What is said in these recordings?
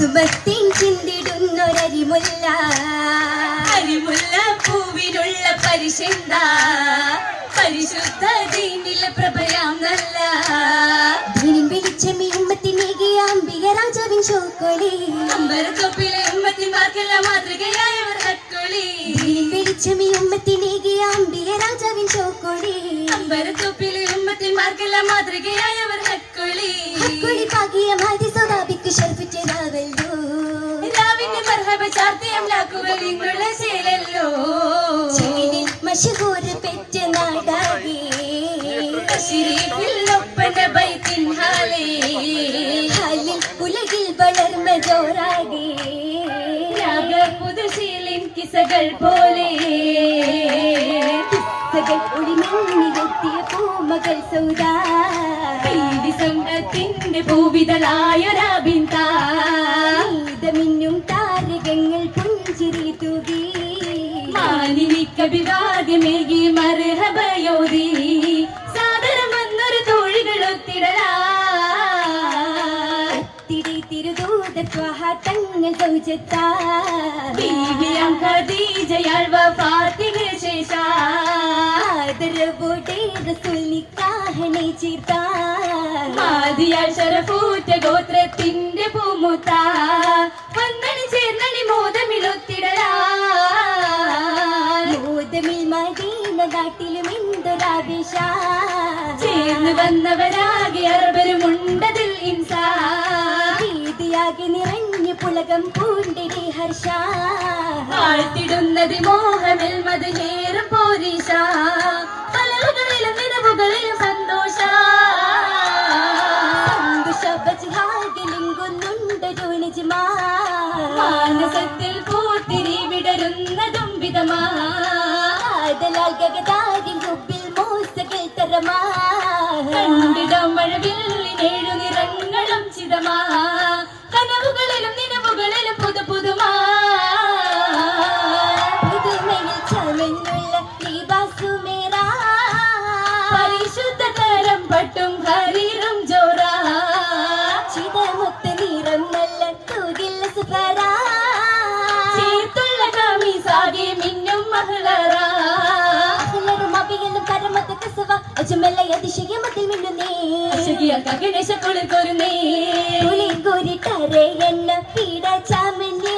കുസുമത്തിൻ ചിന്തിടുന്നൊരരിമുല്ല അരിമുല്ല പൂവിനുള്ള പരിശന്ത പരിശുദ്ധ ദീനിലെ പ്രഭയാം നല്ല. വെളിച്ചമി ഉമ്മത്തിനേകിയ അംബിക രാജാവിൻ ചോക്കൊലി. അമ്പരത്തൊപ്പിലെ ഉമ്മത്തിമാർക്കെല്ലാം മാതൃകയായവർ ഹക്കൊളി ദിനം വെളിച്ചമി ഉമ്മത്തിനേകിയ അംബിക രാജാവിൻ ചോക്കൊലി. അമ്പരത്തൊപ്പിലെ ഉമ്മത്തിമാർക്കെല്ലാം മാതൃകയായവർ ഹക്കൊളി ഹക്കൊളി പാകിയ മാതി സദാബിക്ക് ഷർഫിച്ചതാവല്ലോ രാവിന്റെ മർഹബ ചാർത്തി അമ്ലാക്കുകൾ നിന്നുള്ള ശീലല്ലോ. മഷഹൂർ പെറ്റ നാടാകെ. ശരീഫിൽ ഒപ്പന ബൈത്തിൻ ഹാലേ. ഹാലിൽ ഉലകിൽ വളർന്ന ജോറാകെ. പുതുശീലിൻ കിസകൾ പോലെ. പൂമകൾ സൗദാ. പീടി സംഘത്തിന്റെ പൂവിതളായൊരാബിന്ത മിന്നും താരകങ്ങൾ പുഞ്ചിരി തൂകി മാലിനിക്ക മർഹബയോതി തിരുദൂത തങ്ങൾ സൗജത്താ ഖദീജയാൾ വഫാത്തിന് ശേഷ. ആദരവോടെ റസൂൽ നിക്കാഹനെ ചീർത്താ. മാതിയാൾ ശരഫൂറ്റ ഗോത്രത്തിന്റെ പൂമുത്ത. വന്നണി ചേർന്നണി മോദമിലൊത്തിടലാ മോദമിൽ മദീന നാട്ടിലും എന്തൊരാവേശ. ചേർന്ന് വന്നവരാകെ അറബരുമുണ്ടതിൽ ഇൻസാ. ഭീതിയാകെ നിറഞ്ഞു പുളകം പൂണ്ടിടി ഹർഷ. ആഴ്ത്തിടുന്നത് മോഹമിൽ നേരം പോരീശ. പലവുകളിലും നിലവുകളിലും സന്തോഷ. മാനസത്തിൽ പൂത്തിരി വിടരുന്നതും വിധമാ. ആദലാൽ മോസകൾ തരമാ. കണ്ടിടം ഏഴു നിറങ്ങളും ചിതമാ. കനവുകളിലും നിലവുകളിലും പുതു പുതുമാ. പുതുമയിൽ ചമഞ്ഞുള്ള ലിബാസുമേറാ പരിശുദ്ധ തരം പട്ടും ഹരീറും ജോറാ. ചിതമുത്ത് നിറം നല്ല തൂകില്ല സുഫറാ ചേർത്തുള്ള കമീസാകെ മിന്നും മഹളറാ. അജമല്ല അതിശയമത്തിൽ മിന്നുന്നേ. അശകിയാക്ക ഗണേശ കുളിർ എണ്ണ പീഡ ചാമഞ്ഞേ.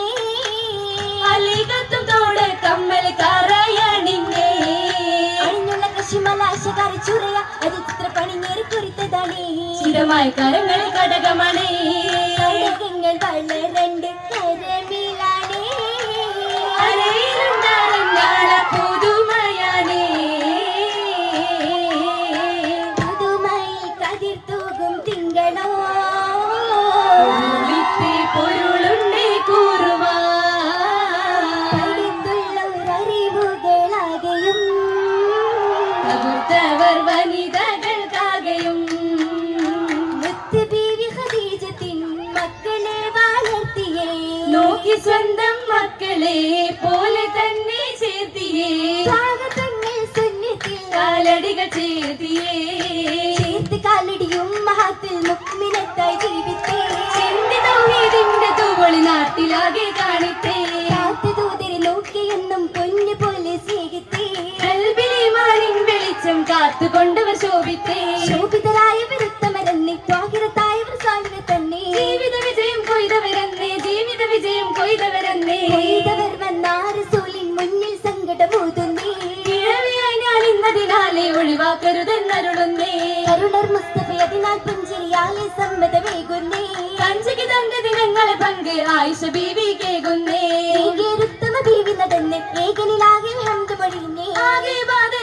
അലികത്തും തോട് കമ്മൽ കറയണിഞ്ഞേ. അണിഞ്ഞുള്ള കശിമലാശകാരി ചുരയ അത് ചിത്ര പണിഞ്ഞേറി കുറിത്തതാണേ സ്ഥിരമായ കരങ്ങളിൽ കടകമണേ. കടകങ്ങൾ വളരണ്ട് കരമിലാണേ. അരയിലുണ്ടാള പുതുമയാനേ പുതുമയിൽ കതിർ തൂകും തിങ്കളോ വനിതകൾക്കാകെയും മക്കളെ വളർത്തിയേ. നോക്കി സ്വന്തം മക്കളെ പോലെ തന്നെ ചേർത്തിയേ. കാലടികൾ ചേർത്തിയേ. ചേർത്ത് കാലടിയും മഹത്തിൽ മുക്മിനത്തായി ജീവിത്തേ. എന്റെ തൗഹീദിന്റെ തൂവളി നാട്ടിലാകെ കാണിത്തേ. കാത്തുകൊണ്ടവർ ശോഭിത്തേ. ശോഭിതരായവർ ഉത്തമരെന്നെ. തന്നെ ജീവിത വിജയം കൊയ്തവരെന്നേ. ജീവിത വിജയം കൊയ്തവരെന്നേ. കൊയ്തവർ വന്നാരസൂലിൻ മുന്നിൽ സങ്കടമൂതുന്നേ. കിഴവിയായി ഞാൻ ഇന്നതിനാലെ ഒഴിവാക്കരുതെന്നരുളുന്നേ. കരുണർ മുസ്തഫ അതിനാൽ പുഞ്ചിരിയാലെ സമ്മതമേകുന്നേ. കഞ്ചകി തന്റെ ദിനങ്ങളെ പങ്ക് ആയിഷ ബീവി കേകുന്നേ. ഉത്തമ ബീവി നടന്ന്. ഏകനിലാകെ ഹന്ത് മൊഴിയുന്നേ ആകെ ബാധത്തിൽ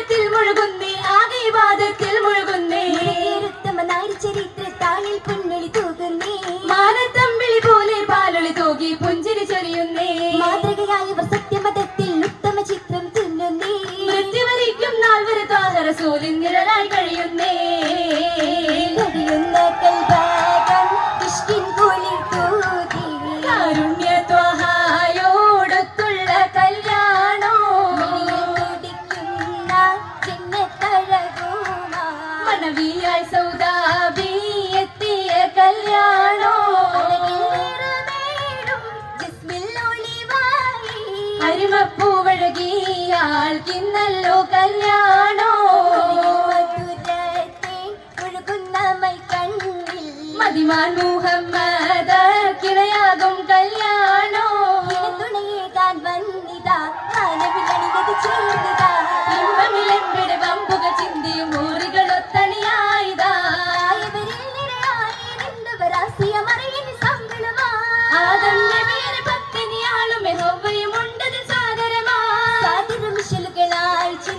അരിമപ്പൂവഴകിയാൾക്കിന്നല്ലോ കല്യാണോ? മധുരത്തെ ഒഴുകുന്ന കണ്ണിൽ മതിമാൻ മുഹമ്മദ്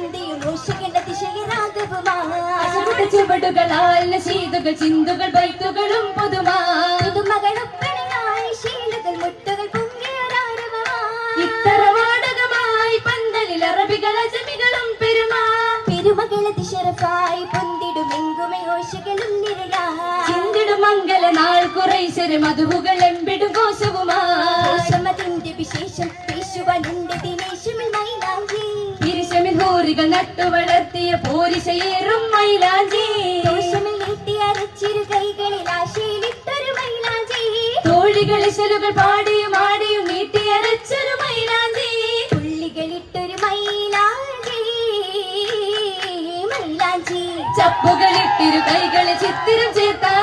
ചിന്തയും ചുവടുകളാൽ നശീതുകൾ ചിന്തുകൾ ബൈത്തുകളും പുതുമാ പുതുമകളൊപ്പണയായി ശീലകൾ മുട്ടുകൾ പൊങ്ങിയൊരാരവമാ ഇത്തര വാടകമായി പന്തലിൽ അറബികൾ അജമികളും പെരുമാ പെരുമകള ദിശറഫായി പൊന്തിടുമെങ്കുമേ ഓശകളും നിരയാ. ചിന്തിടും മംഗല നാൾ കുറൈശര് അതുകൾ എമ്പിടും കോശവുമാ നട്ടു വളർത്തിയ പൂരിശയേറും മൈലാഞ്ചി. തോഴികളിശലുകൾ പാടിയും ആടിയും നീട്ടി അരച്ചൊരു മൈലാഞ്ചി. പുള്ളികളിട്ടൊരു മൈലാഞ്ചി. മൈലാഞ്ചി. ചപ്പുകളിട്ടിരു കൈകളിൽ ചിത്തിരം ചേർത്താൻ